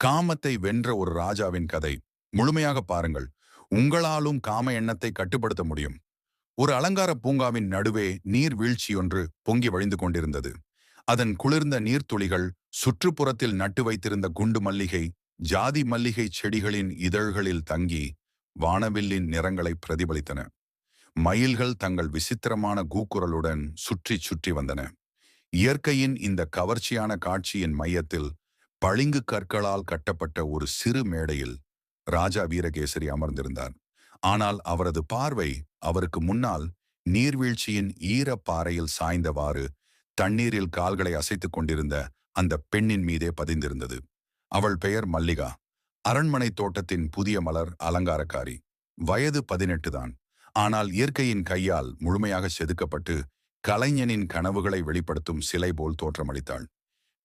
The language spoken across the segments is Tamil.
காமத்தை வென்ற ஒரு ராஜாவின் கதை. முழுமையாக பாருங்கள். உங்களாலும் காம எண்ணத்தை கட்டுப்படுத்த முடியும். ஒரு அலங்கார பூங்காவின் நடுவே நீர் வீழ்ச்சியொன்று பொங்கி வழிந்து கொண்டிருந்தது. அதன் குளிர்ந்த நீர்த்துளிகள் சுற்றுப்புறத்தில் நட்டு வைத்திருந்த குண்டு மல்லிகை ஜாதி மல்லிகை செடிகளின் இதழ்களில் தங்கி வானவில்லின் நிறங்களை பிரதிபலித்தன. மயில்கள் தங்கள் விசித்திரமான கூக்குரலுடன் சுற்றி சுற்றி வந்தன. இயற்கையின் இந்த கவர்ச்சியான காட்சியின் மையத்தில் பளிங்கு கற்களால் கட்டப்பட்ட ஒரு சிறு மேடையில் ராஜா வீரகேசரி அமர்ந்திருந்தார். ஆனால் அவரது பார்வை அவருக்கு முன்னால் நீர்வீழ்ச்சியின் ஈரப்பாறையில் சாய்ந்தவாறு தண்ணீரில் கால்களை அசைத்துக் கொண்டிருந்த அந்த பெண்ணின் மீதே பதிந்திருந்தது. அவள் பெயர் மல்லிகா. அரண்மனை தோட்டத்தின் புதிய மலர் அலங்காரக்காரி. வயது பதினெட்டு தான். ஆனால் இயற்கையின் கையால் முழுமையாக செதுக்கப்பட்டு கலைஞனின் கனவுகளை வெளிப்படுத்தும் சிலை போல் தோற்றமளித்தாள்.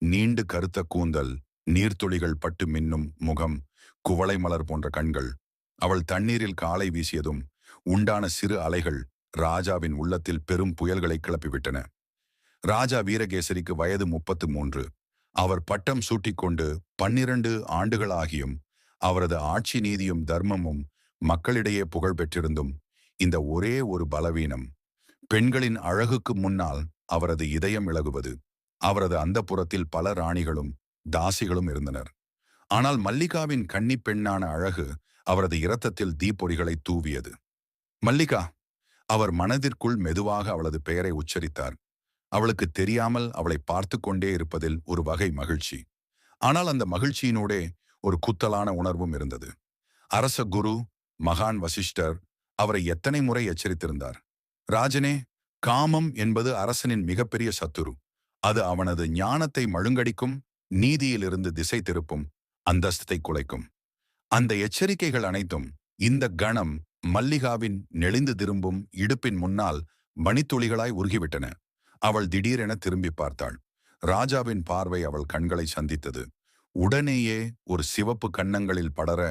நீண்டு கருத்த கூந்தல் நீர்த்துளிகள் பட்டு மின்னும் முகம் குவளை மலர் போன்ற கண்கள். அவள் தண்ணீரில் காலை வீசியதும் உண்டான சிறு அலைகள் ராஜாவின் உள்ளத்தில் பெரும் புயல்களை கிளப்பிவிட்டன. ராஜா வீரகேசரிக்கு வயது முப்பத்து மூன்று. அவர் பட்டம் சூட்டிக்கொண்டு பன்னிரண்டு ஆண்டுகளாகியும் அவரது ஆட்சி நீதியும் தர்மமும் மக்களிடையே புகழ் பெற்றிருந்தும் இந்த ஒரே ஒரு பலவீனம். பெண்களின் அழகுக்கு முன்னால் அவரது இதயம் இழகுவது அவரது அந்த புறத்தில் பல ராணிகளும் தாசிகளும் இருந்தனர். ஆனால் மல்லிகாவின் கன்னி பெண்ணான அழகு அவரது இரத்தத்தில் தீப்பொறிகளை தூவியது. மல்லிகா அவர் மனதிற்குள் மெதுவாக அவளது பெயரை உச்சரித்தார். அவளுக்கு தெரியாமல் அவளை பார்த்து கொண்டே இருப்பதில் ஒரு வகை மகிழ்ச்சி. ஆனால் அந்த மகிழ்ச்சியினூடே ஒரு குத்தலான உணர்வும் இருந்தது. அரச குரு மகான் வசிஷ்டர் அவரை எத்தனை முறை எச்சரித்திருந்தார்? ராஜனே காமம் என்பது அரசனின் மிகப்பெரிய சத்துரு. அது அவனது ஞானத்தை மழுங்கடிக்கும் நீதியிலிருந்து திசை திருப்பும் அந்தஸ்தை குலைக்கும். அந்த எச்சரிக்கைகள் அனைத்தும் இந்த கணம் மல்லிகாவின் நெளிந்து திரும்பும் இடுப்பின் முன்னால் மணித்துளிகளாய் உருகிவிட்டன. அவள் திடீரென திரும்பி பார்த்தாள். ராஜாவின் பார்வை அவள் கண்களை சந்தித்தது. உடனேயே ஒரு சிவப்பு கன்னங்களில் படர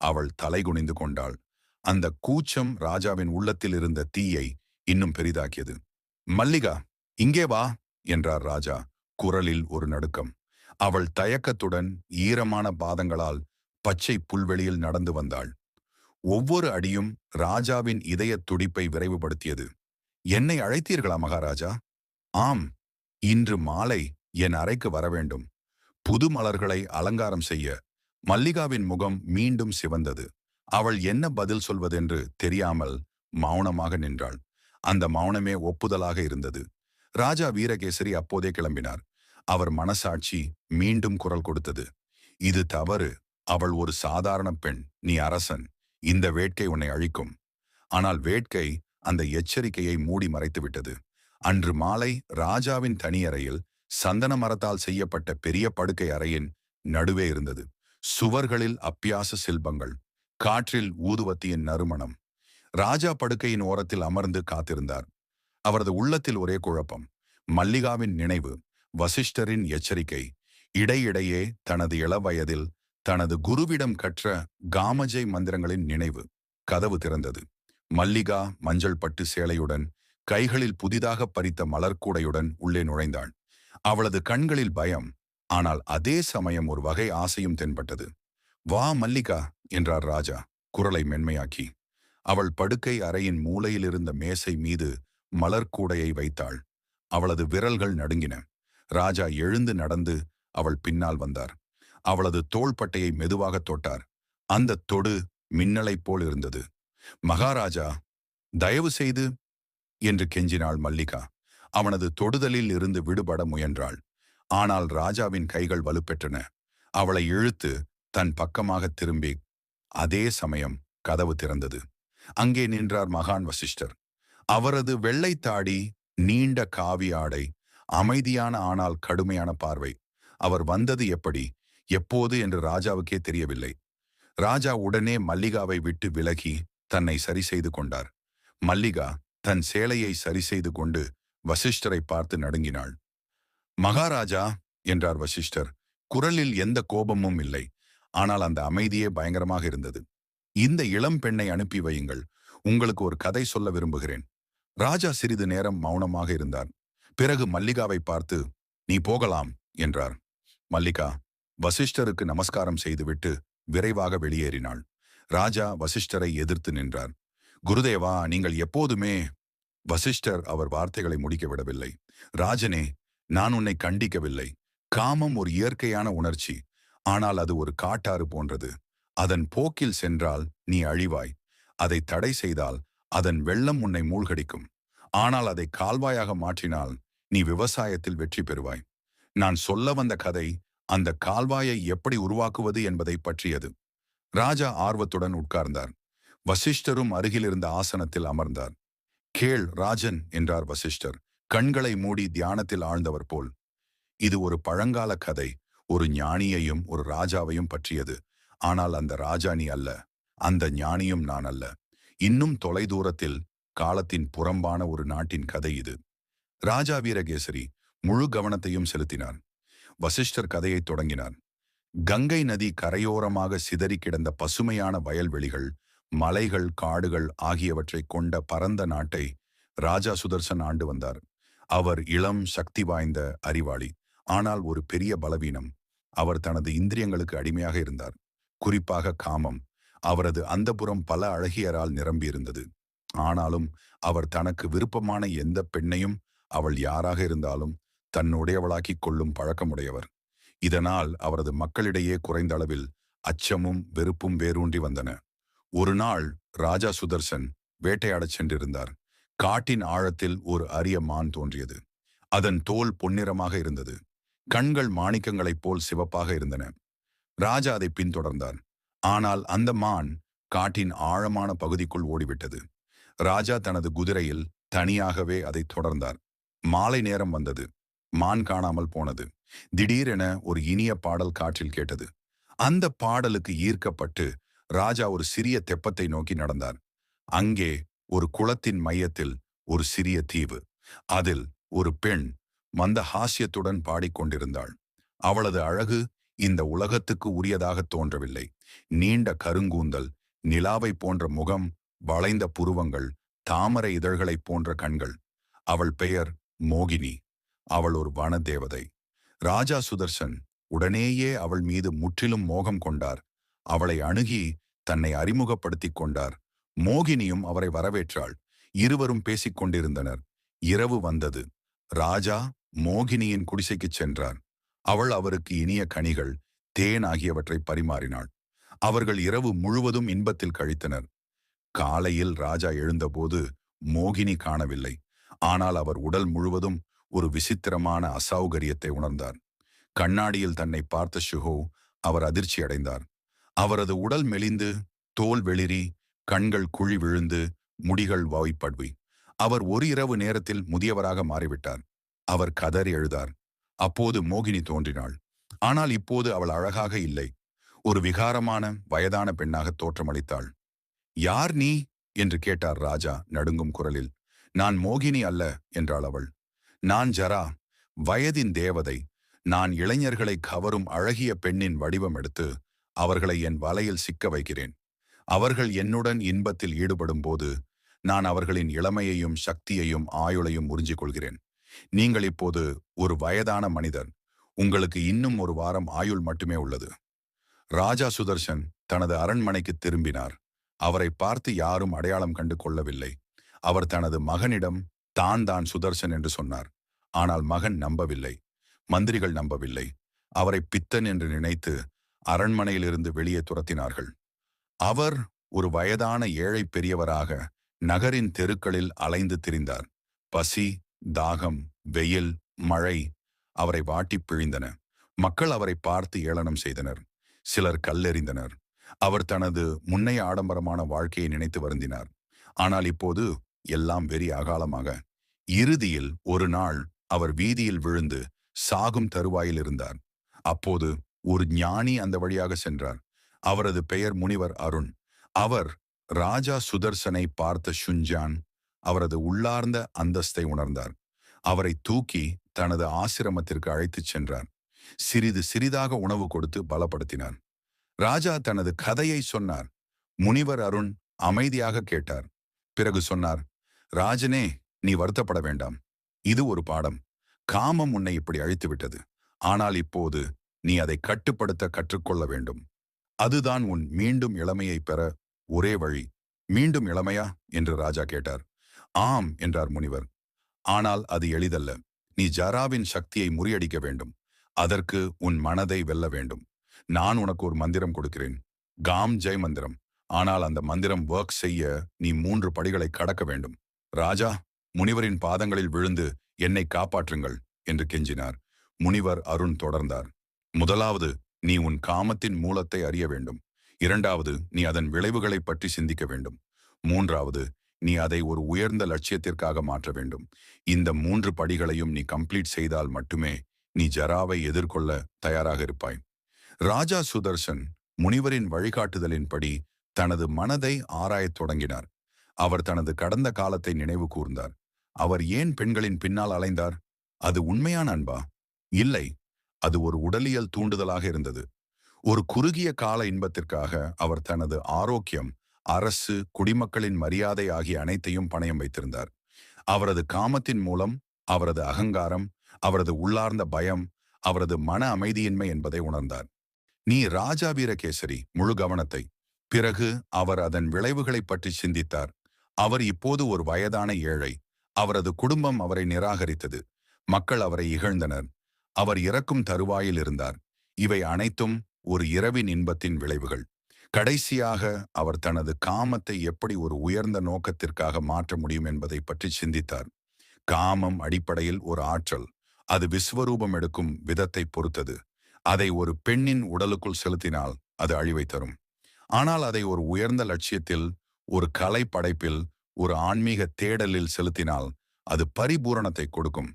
அவள் தலைகுனிந்து கொண்டாள். அந்த கூச்சம் ராஜாவின் உள்ளத்தில் இருந்த தீயை இன்னும் பெரிதாக்கியது. மல்லிகா இங்கே வா. என்றார் ராஜா குரலில் ஒரு நடுக்கம். அவள் தயக்கத்துடன் ஈரமான பாதங்களால் பச்சை புல்வெளியில் நடந்து வந்தாள். ஒவ்வொரு அடியும் ராஜாவின் இதய துடிப்பை விரைவுபடுத்தியது. என்னை அழைத்தீர்களா மகாராஜா? ஆம் இன்று மாலை என் அறைக்கு வர வேண்டும் புது மலர்களை அலங்காரம் செய்ய. மல்லிகாவின் முகம் மீண்டும் சிவந்தது. அவள் என்ன பதில் சொல்வதென்று தெரியாமல் மௌனமாக நின்றாள். அந்த மௌனமே ஒப்புதலாக இருந்தது. ராஜா வீரகேசரி அப்போதே கிளம்பினார். அவர் மனசாட்சி மீண்டும் குரல் கொடுத்தது. இது தவறு. அவள் ஒரு சாதாரண பெண். நீ அரசன். இந்த வேட்கை உன்னை அழிக்கும். ஆனால் வேட்கை அந்த எச்சரிக்கையை மூடி மறைத்துவிட்டது. அன்று மாலை ராஜாவின் தனியறையில் சந்தன மரத்தால் செய்யப்பட்ட பெரிய படுக்கை அறையின் நடுவே இருந்தது. சுவர்களில் அப்பியாச சில்பங்கள் காற்றில் ஊதுவத்தியின் நறுமணம். ராஜா படுக்கையின் ஓரத்தில் அமர்ந்து காத்திருந்தார். அவரது உள்ளத்தில் ஒரே குழப்பம். மல்லிகாவின் நினைவு வசிஷ்டரின் எச்சரிக்கை இடையிடையே தனது இளவயதில் தனது குருவிடம் கற்ற காமஜை மந்திரங்களின் நினைவு கதவு திறந்தது. மல்லிகா மஞ்சள் பட்டு சேலையுடன் கைகளில் புதிதாக பறித்த மலர்கூடையுடன் உள்ளே நுழைந்தாள். அவளது கண்களில் பயம் ஆனால் அதே சமயம் ஒரு வகை ஆசையும் தென்பட்டது. வா மல்லிகா என்றார் ராஜா குரலை மென்மையாக்கி. அவள் படுக்கை அறையின் மூலையில் இருந்த மேசை மீது மலர்கூடையை வைத்தாள். அவளது விரல்கள் நடுங்கின. ராஜா எழுந்து நடந்து அவள் பின்னால் வந்தார். அவளது தோள்பட்டையை மெதுவாக தொட்டார். அந்த தொடு மின்னலைப் போல் இருந்தது. மகாராஜா தயவு செய்து என்று கெஞ்சினாள் மல்லிகா. அவனது தொடுதலில் இருந்து விடுபட முயன்றாள். ஆனால் ராஜாவின் கைகள் வலுப்பெற்றன. அவளை இழுத்து தன் பக்கமாக திரும்பி அதே சமயம் கதவு திறந்தது. அங்கே நின்றார் மகான் வசிஷ்டர். அவரது வெள்ளைத்தாடி நீண்ட காவி ஆடை அமைதியான ஆனால் கடுமையான பார்வை. அவர் வந்தது எப்படி? எப்போது என்று ராஜாவுக்கே தெரியவில்லை. ராஜா உடனே மல்லிகாவை விட்டு விலகி தன்னை சரி செய்து கொண்டார். மல்லிகா தன் சேலையை சரி செய்து கொண்டு வசிஷ்டரை பார்த்து நடுங்கினாள். மகாராஜா என்றார் வசிஷ்டர் குரலில் எந்த கோபமும் இல்லை. ஆனால் அந்த அமைதியே பயங்கரமாக இருந்தது. இந்த இளம் பெண்ணை அனுப்பி வையுங்கள். உங்களுக்கு ஒரு கதை சொல்ல விரும்புகிறேன். ராஜா சிறிது நேரம் மௌனமாக இருந்தார். பிறகு மல்லிகாவை பார்த்து நீ போகலாம் என்றார். மல்லிகா வசிஷ்டருக்கு நமஸ்காரம் செய்துவிட்டு விரைவாக வெளியேறினாள். ராஜா வசிஷ்டரை எதிர்த்து நின்றார். குருதேவா நீங்கள் எப்போதுமே வசிஷ்டர் அவர் வார்த்தைகளை முடிக்க விடவில்லை. ராஜனே நான் உன்னை கண்டிக்கவில்லை. காமம் ஒரு இயற்கையான உணர்ச்சி. ஆனால் அது ஒரு காட்டாறு போன்றது. அதன் போக்கில் சென்றால் நீ அழிவாய். அதை தடை செய்தால் அதன் வெள்ளம் உன்னை மூழ்கடிக்கும். ஆனால் அதை கால்வாயாக மாற்றினால் நீ விவசாயத்தில் வெற்றி பெறுவாய். நான் சொல்ல வந்த கதை அந்த கால்வாயை எப்படி உருவாக்குவது என்பதை பற்றியது. ராஜா ஆர்வத்துடன் உட்கார்ந்தார். வசிஷ்டரும் அருகிலிருந்த ஆசனத்தில் அமர்ந்தார். கேள் ராஜன் என்றார் வசிஷ்டர். கண்களை மூடி தியானத்தில் ஆழ்ந்தவர் போல். இது ஒரு பழங்கால கதை. ஒரு ஞானியையும் ஒரு ராஜாவையும் பற்றியது. ஆனால் அந்த ராஜா நீ அல்ல. அந்த ஞானியும் நான் அல்ல. இன்னும் தொலைதூரத்தில் காலத்தின் புறம்பான ஒரு நாட்டின் கதை இது. ராஜா வீரகேசரி முழு கவனத்தையும் செலுத்தினார் வசிஷ்டர் கதையை தொடங்கினார் கங்கை நதி கரையோரமாக சிதறி கிடந்த பசுமையான வயல்வெளிகள் மலைகள் காடுகள் ஆகியவற்றை கொண்ட பரந்த நாட்டை ராஜா சுதர்சன் ஆண்டு வந்தார். அவர் இளம் சக்தி வாய்ந்த அறிவாளி. ஆனால் ஒரு பெரிய பலவீனம். அவர் தனது இந்திரியங்களுக்கு அடிமையாக இருந்தார். குறிப்பாக காமம். அவரது அந்தபுரம் பல அழகியரால் நிரம்பியிருந்தது. ஆனாலும் அவர் தனக்கு விருப்பமான எந்த பெண்ணையும் அவள் யாராக இருந்தாலும் தன்னுடையவளாக்கிக் கொள்ளும் பழக்கமுடையவர். இதனால் அவரது மக்களிடையே குறைந்த அளவில் அச்சமும் வெறுப்பும் வேரூன்றி வந்தன. ஒரு நாள் ராஜா சுதர்சன் வேட்டையாடச் சென்றிருந்தார். காட்டின் ஆழத்தில் ஒரு அரிய மான் தோன்றியது. அதன் தோல் பொன்னிறமாக இருந்தது. கண்கள் மாணிக்கங்களைப் போல் சிவப்பாக இருந்தன. ராஜா அதை பின்தொடர்ந்தார். ஆனால் அந்த மான் காட்டின் ஆழமான பகுதிக்குள் ஓடிவிட்டது. ராஜா தனது குதிரையில் தனியாகவே அதை தொடர்ந்தார். மாலை நேரம் வந்தது. மான் காணாமல் போனது. திடீரென ஒரு இனிய பாடல் காற்றில் கேட்டது. அந்த பாடலுக்கு ஈர்க்கப்பட்டு ராஜா ஒரு சிறிய தெப்பத்தை நோக்கி நடந்தார். அங்கே ஒரு குளத்தின் மையத்தில் ஒரு சிறிய தீவு. அதில் ஒரு பெண் மந்த ஹாஸ்யத்துடன் பாடிக்கொண்டிருந்தாள். அவளது அழகு இந்த உலகத்துக்கு உரியதாக தோன்றவில்லை. நீண்ட கருங்கூந்தல் நிலாவை போன்ற முகம் வளைந்த புருவங்கள் தாமரை இதழ்களைப் போன்ற கண்கள். அவள் பெயர் மோகினி. அவள் ஒரு வனதேவதை. ராஜா சுதர்சன் உடனேயே அவள் மீது முற்றிலும் மோகம் கொண்டார். அவளை அணுகி தன்னை அறிமுகப்படுத்திக் கொண்டார். மோகினியும் அவரை வரவேற்றாள். இருவரும் பேசிக் கொண்டிருந்தனர். இரவு வந்தது. ராஜா மோகினியின் குடிசைக்குச் சென்றார். அவள் அவருக்கு இனிய கனிகள் தேன் ஆகியவற்றை பரிமாறினாள். அவர்கள் இரவு முழுவதும் இன்பத்தில் கழித்தனர். காலையில் ராஜா எழுந்தபோது மோகினி காணவில்லை. ஆனால் அவர் உடல் முழுவதும் ஒரு விசித்திரமான அசௌகரியத்தை உணர்ந்தார். கண்ணாடியில் தன்னை பார்த்த ஷுஹோ அவர் அதிர்ச்சி அடைந்தார். அவரது உடல் மெலிந்து தோல் வெளிரி கண்கள் குழி விழுந்து முடிகள் வாய்ப்படுவி அவர் ஒரு இரவு நேரத்தில் முதியவராக மாறிவிட்டார். அவர் கதறி எழுதார். அப்போது மோகினி தோன்றினாள். ஆனால் இப்போது அவள் அழகாக இல்லை. ஒரு விகாரமான வயதான பெண்ணாக தோற்றமளித்தாள். யார் நீ? என்று கேட்டார் ராஜா நடுங்கும் குரலில். நான் மோகினி அல்ல என்றாள் அவள். நான் ஜரா வயதின் தேவதை. நான் இளைஞர்களை கவரும் அழகிய பெண்ணின் வடிவம் எடுத்து அவர்களை என் வலையில் சிக்க வைக்கிறேன். அவர்கள் என்னுடன் இன்பத்தில் ஈடுபடும் போது நான் அவர்களின் இளமையையும் சக்தியையும் ஆயுளையும் உறிஞ்சிக் கொள்கிறேன். நீங்கள் இப்போது ஒரு வயதான மனிதன் உங்களுக்கு இன்னும் ஒரு வாரம் ஆயுள் மட்டுமே உள்ளது. ராஜா சுதர்சன் தனது அரண்மனைக்கு திரும்பினார். அவரை பார்த்து யாரும் அடையாளம் கண்டு கொள்ளவில்லை. அவர் தனது மகனிடம் தான் தான் சுதர்சன் என்று சொன்னார். ஆனால் மகன் நம்பவில்லை. மந்திரிகள் நம்பவில்லை. அவரை பித்தன் என்று நினைத்து அரண்மனையிலிருந்து வெளியே துரத்தினார்கள். அவர் ஒரு வயதான ஏழை பெரியவராக நகரின் தெருக்களில் அலைந்து திரிந்தார். பசி தாகம் வெயில் மழை அவரை வாட்டிப் பிழிந்தன. மக்கள் அவரை பார்த்து ஏளனம் செய்தனர். சிலர் கல்லெறிந்தனர். அவர் தனது முன்னைய ஆடம்பரமான வாழ்க்கையை நினைத்து வருந்தினார். ஆனால் இப்போது எல்லாம் வெறி அகாலமாக. இறுதியில் ஒரு நாள் அவர் வீதியில் விழுந்து சாகும் தருவாயில் இருந்தார். அப்போது ஒரு ஞானி அந்த வழியாக சென்றார். அவரது பெயர் முனிவர் அருண். அவர் ராஜா சுதர்சனை பார்த்த ஷுஞ்சான் அவரது உள்ளார்ந்த அந்தஸ்தை உணர்ந்தார். அவரை தூக்கி தனது ஆசிரமத்திற்கு அழைத்துச் சென்றார். சிறிது சிறிதாக உணவு கொடுத்து பலப்படுத்தினார். ராஜா தனது கதையை சொன்னார். முனிவர் அருண் அமைதியாக கேட்டார். பிறகு சொன்னார் ராஜனே நீ வருத்தப்பட வேண்டாம். இது ஒரு பாடம். காமம் உன்னை இப்படி அழித்துவிட்டது. ஆனால் இப்போது நீ அதை கட்டுப்படுத்த கற்றுக்கொள்ள வேண்டும். அதுதான் உன் மீண்டும் இளமையை பெற ஒரே வழி. மீண்டும் இளமையா? என்று ராஜா கேட்டார். ஆம் என்றார் முனிவர். ஆனால் அது எளிதல்ல. நீ ஜராவின் சக்தியை முறியடிக்க வேண்டும். அதற்கு உன் மனதை வெல்ல வேண்டும். நான் உனக்கு ஒரு மந்திரம் கொடுக்கிறேன். காம் ஜெய் மந்திரம். ஆனால் அந்த மந்திரம் ஒர்க் செய்ய நீ மூன்று படிகளை கடக்க வேண்டும். ராஜா முனிவரின் பாதங்களில் விழுந்து என்னை காப்பாற்றுங்கள் என்று கெஞ்சினார். முனிவர் அருண் தொடர்ந்தார். முதலாவது நீ உன் காமத்தின் மூலத்தை அறிய வேண்டும். இரண்டாவது நீ அதன் விளைவுகளை பற்றி சிந்திக்க வேண்டும். மூன்றாவது நீ அதை ஒரு உயர்ந்த லட்சியத்திற்காக மாற்ற வேண்டும். இந்த மூன்று படிகளையும் நீ கம்ப்ளீட் செய்தால் மட்டுமே நீ ஜராவை எதிர்கொள்ள தயாராக இருப்பாய். ராஜா சுதர்சன் முனிவரின் வழிகாட்டுதலின்படி தனது மனதை ஆராயத் தொடங்கினார். அவர் தனது கடந்த காலத்தை நினைவு கூர்ந்தார். அவர் ஏன் பெண்களின் பின்னால் அலைந்தார்? அது உண்மையான அன்பா இல்லை. அது ஒரு உடலியல் தூண்டுதலாக இருந்தது. ஒரு குறுகிய கால இன்பத்திற்காக அவர் தனது ஆரோக்கியம் அரசு குடிமக்களின் மரியாதை ஆகிய அனைத்தையும் பணயம் வைத்திருந்தார். அவரது காமத்தின் மூலம் அவரது அகங்காரம் அவரது உள்ளார்ந்த பயம் அவரது மன அமைதியின்மை என்பதை உணர்ந்தார். நீ ராஜா வீரகேசரி முழு கவனத்தை. பிறகு அவர் அதன் விளைவுகளை பற்றி சிந்தித்தார். அவர் இப்போது ஒரு வயதான ஏழை. அவரது குடும்பம் அவரை நிராகரித்தது. மக்கள் அவரை இகழ்ந்தனர். அவர் இறக்கும் தருவாயில் இருந்தார். இவை அனைத்தும் ஒரு இரவின் இன்பத்தின் விளைவுகள். கடைசியாக அவர் தனது காமத்தை எப்படி ஒரு உயர்ந்த நோக்கத்திற்காக மாற்ற முடியும் என்பதை பற்றி சிந்தித்தார். காமம் அடிப்படையில் ஒரு ஆற்றல். அது விஸ்வரூபம் எடுக்கும் விதத்தை பொறுத்தது. அதை ஒரு பெண்ணின் உடலுக்குள் செலுத்தினால் அது அழிவை தரும். ஆனால் அதை ஒரு உயர்ந்த லட்சியத்தில் ஒரு கலை படைப்பில் ஒரு ஆன்மீக தேடலில் செலுத்தினால் அது பரிபூரணத்தை கொடுக்கும்.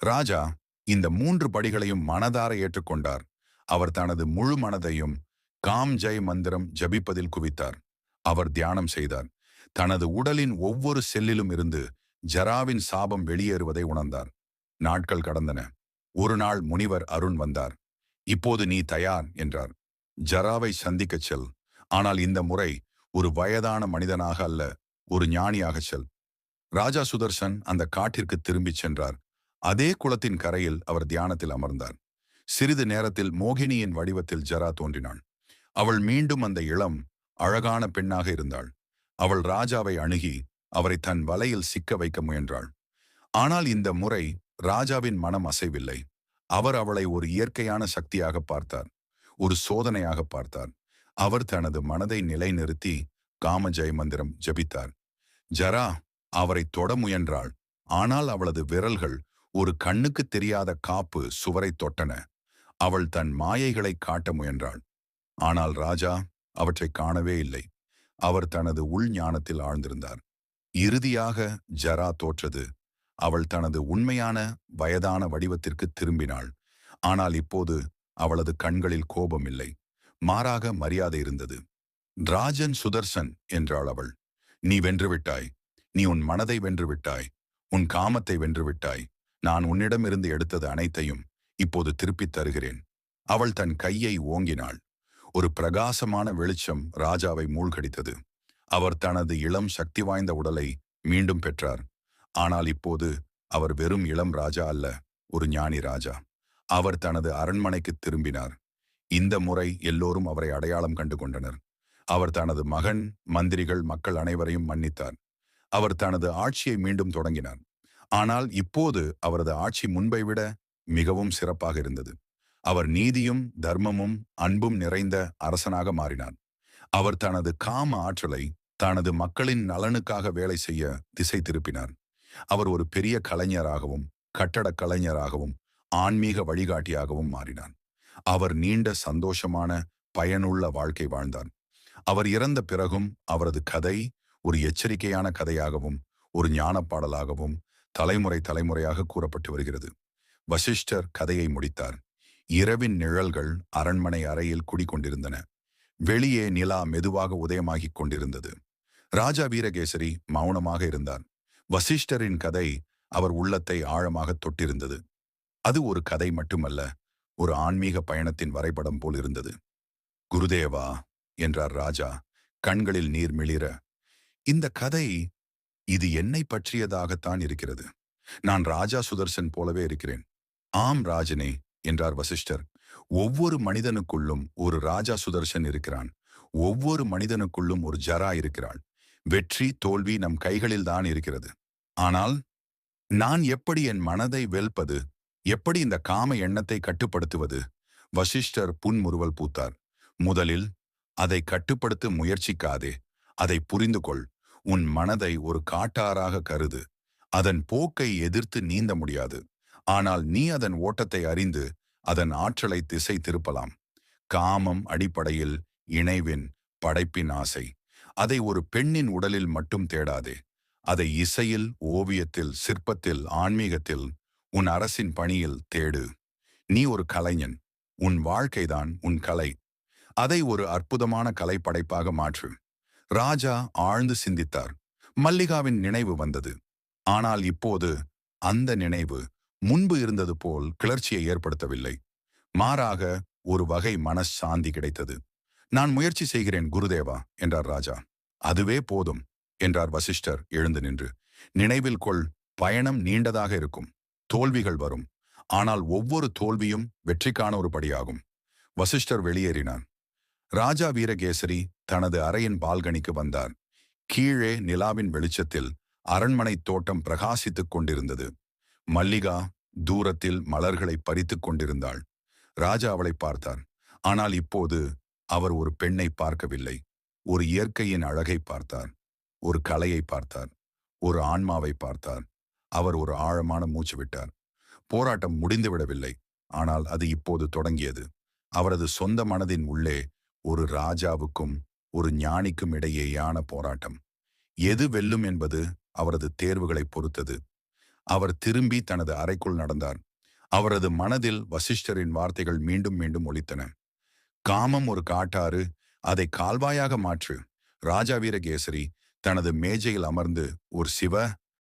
ராஜா இந்த மூன்று படிகளையும் மனதார ஏற்றுக்கொண்டார். அவர் தனது முழு மனதையும் காம் ஜெய் மந்திரம் ஜபிப்பதில் குவித்தார். அவர் தியானம் செய்தார். தனது உடலின் ஒவ்வொரு செல்லிலும் இருந்து ஜராவின் சாபம் வெளியேறுவதை உணர்ந்தார். நாட்கள் கடந்தன. ஒரு நாள் முனிவர் அருண் வந்தார். இப்போது நீ தயார் என்றார். ஜராவை சந்திக்கச் செல். ஆனால் இந்த முறை ஒரு வயதான மனிதனாக அல்ல ஒரு ஞானியாக செல். ராஜா சுதர்சன் அந்த காட்டிற்கு திரும்பிச் சென்றார். அதே குளத்தின் கரையில் அவர் தியானத்தில் அமர்ந்தார். சிறிது நேரத்தில் மோகினியின் வடிவத்தில் ஜரா தோன்றினான். அவள் மீண்டும் அந்த இளம் அழகான பெண்ணாக இருந்தாள். அவள் ராஜாவை அணுகி அவரை தன் வலையில் சிக்க வைக்க முயன்றாள். ஆனால் இந்த முறை ராஜாவின் மனம் அசைவில்லை. அவர் அவளை ஒரு இயற்கையான சக்தியாக பார்த்தார். ஒரு சோதனையாக பார்த்தார். அவர் தனது மனதை நிலைநிறுத்தி காம ஜெய மந்திரம் ஜபித்தார். ஜரா அவரை தொட முயன்றாள். ஆனால் அவளது விரல்கள் ஒரு கண்ணுக்கு தெரியாத காப்பு சுவரை தொட்டன. அவள் தன் மாயைகளை காட்ட முயன்றாள். ஆனால் ராஜா அவற்றை காணவே இல்லை. அவர் தனது உள் ஞானத்தில் ஆழ்ந்திருந்தார். இறுதியாக ஜரா தோற்றது. அவள் தனது உண்மையான வயதான வடிவத்திற்கு திரும்பினாள். ஆனால் இப்போது அவளது கண்களில் கோபம் இல்லை. மாறாக மரியாதை இருந்தது. ராஜன் சுதர்சன் என்றாள் அவள். நீ வென்றுவிட்டாய் நீ உன் மனதை வென்றுவிட்டாய் உன் காமத்தை வென்றுவிட்டாய் நான் உன்னிடமிருந்து எடுத்தது அனைத்தையும் இப்போது திருப்பித் தருகிறேன். அவள் தன் கையை ஓங்கினாள். ஒரு பிரகாசமான வெளிச்சம் ராஜாவை மூழ்கடித்தது. அவர் தனது இளம் சக்தி வாய்ந்த உடலை மீண்டும் பெற்றார். ஆனால் இப்போது அவர் வெறும் இளம் ராஜா அல்ல ஒரு ஞானி ராஜா. அவர் தனது அரண்மனைக்கு திரும்பினார். இந்த முறை எல்லோரும் அவரை அடையாளம் கண்டு கொண்டனர். அவர் தனது மகன் மந்திரிகள் மக்கள் அனைவரையும் மன்னித்தார். அவர் தனது ஆட்சியை மீண்டும் தொடங்கினார். ஆனால் இப்போது அவரது ஆட்சி முன்பை விட மிகவும் சிறப்பாக இருந்தது. அவர் நீதியும் தர்மமும் அன்பும் நிறைந்த அரசனாக மாறினார். அவர் தனது காம ஆற்றலை தனது மக்களின் நலனுக்காக வேலை செய்ய திசை திருப்பினார். அவர் ஒரு பெரிய கலைஞராகவும் கட்டடக் கலைஞராகவும் ஆன்மீக வழிகாட்டியாகவும் மாறினார். அவர் நீண்ட சந்தோஷமான பயனுள்ள வாழ்க்கை வாழ்ந்தார். அவர் இறந்த பிறகும் அவரது கதை ஒரு எச்சரிக்கையான கதையாகவும் ஒரு ஞானப்பாடலாகவும் தலைமுறை தலைமுறையாக கூறப்பட்டு வருகிறது. வசிஷ்டர் கதையை முடித்தார். இரவின் நிழல்கள் அரண்மனை அறையில் குடிக்கொண்டிருந்தன வெளியே நிலா மெதுவாக உதயமாகிக் கொண்டிருந்தது. ராஜா வீரகேசரி மௌனமாக இருந்தார். வசிஷ்டரின் கதை அவர் உள்ளத்தை ஆழமாக தொட்டிருந்தது. அது ஒரு கதை மட்டுமல்ல ஒரு ஆன்மீக பயணத்தின் வரைபடம் போல் இருந்தது. குருதேவா என்றார் ராஜா கண்களில் நீர் மிளிர இந்த கதை இது என்னை பற்றியதாகத்தான் இருக்கிறது. நான் ராஜா சுதர்சன் போலவே இருக்கிறேன். ஆம் ராஜனே என்றார் வசிஷ்டர். ஒவ்வொரு மனிதனுக்குள்ளும் ஒரு ராஜா சுதர்சன் இருக்கிறான். ஒவ்வொரு மனிதனுக்குள்ளும் ஒரு ஜரா இருக்கிறாள். வெற்றி தோல்வி நம் கைகளில் தான் இருக்கிறது. ஆனால் நான் எப்படி என் மனதை வெல்பது? எப்படி இந்த காம எண்ணத்தை கட்டுப்படுத்துவது? வசிஷ்டர் புன்முறுவல் பூத்தார். முதலில் அதை கட்டுப்படுத்த முயற்சிக்காதே. அதை புரிந்து கொள் உன் மனதை ஒரு காட்டாராக கருது. அதன் போக்கை எதிர்த்து நீந்த முடியாது. ஆனால் நீ அதன் ஓட்டத்தை அறிந்து அதன் ஆற்றலை திசை திருப்பலாம். காமம் அடிப்படையில் இணைவின் படைப்பின் ஆசை. அதை ஒரு பெண்ணின் உடலில் மட்டும் தேடாதே. அதை இசையில் ஓவியத்தில் சிற்பத்தில் ஆன்மீகத்தில் உன் அரசின் பணியில் தேடு. நீ ஒரு கலைஞன். உன் வாழ்க்கைதான் உன் கலை. அதை ஒரு அற்புதமான கலை படைப்பாக மாற்று. ராஜா ஆழ்ந்து சிந்தித்தார். மல்லிகாவின் நினைவு வந்தது. ஆனால் இப்போது அந்த நினைவு முன்பு இருந்தது போல் கிளர்ச்சியை ஏற்படுத்தவில்லை. மாறாக ஒரு வகை மனசாந்தி கிடைத்தது. நான் முயற்சி செய்கிறேன் குருதேவா என்றார் ராஜா. அதுவே போதும் என்றார் வசிஷ்டர் எழுந்து நின்று. நினைவில் கொள் பயணம் நீண்டதாக இருக்கும். தோல்விகள் வரும். ஆனால் ஒவ்வொரு தோல்வியும் வெற்றிக்கான ஒரு படியாகும். வசிஷ்டர் வெளியேறினான் ராஜா வீரகேசரி தனது அறையின் பால்கனிக்கு வந்தார். கீழே நிலாவின் வெளிச்சத்தில் அரண்மனை தோட்டம் பிரகாசித்துக் கொண்டிருந்தது. மல்லிகா தூரத்தில் மலர்களை பறித்துக் கொண்டிருந்தாள். ராஜா அவளை பார்த்தார். ஆனால் இப்போது அவர் ஒரு பெண்ணை பார்க்கவில்லை. ஒரு இயற்கையின் அழகை பார்த்தார். ஒரு கலையை பார்த்தார். ஒரு ஆன்மாவை பார்த்தார். அவர் ஒரு ஆழமான மூச்சு விட்டார். போராட்டம் முடிந்துவிடவில்லை ஆனால் அது இப்போது தொடங்கியது. அவரது சொந்த மனதின் உள்ளே ஒரு ராஜாவுக்கும் ஒரு ஞானிக்கும் இடையேயான போராட்டம். எது வெல்லும் என்பது அவரது தேர்வுகளை பொறுத்தது. அவர் திரும்பி தனது அறைக்குள் நடந்தார். அவரது மனதில் வசிஷ்டரின் வார்த்தைகள் மீண்டும் மீண்டும் ஒலித்தன. காமம் ஒரு காட்டாறு அதை கால்வாயாக மாற்று. ராஜா வீரகேசரி தனது மேஜையில் அமர்ந்து ஒரு சிவ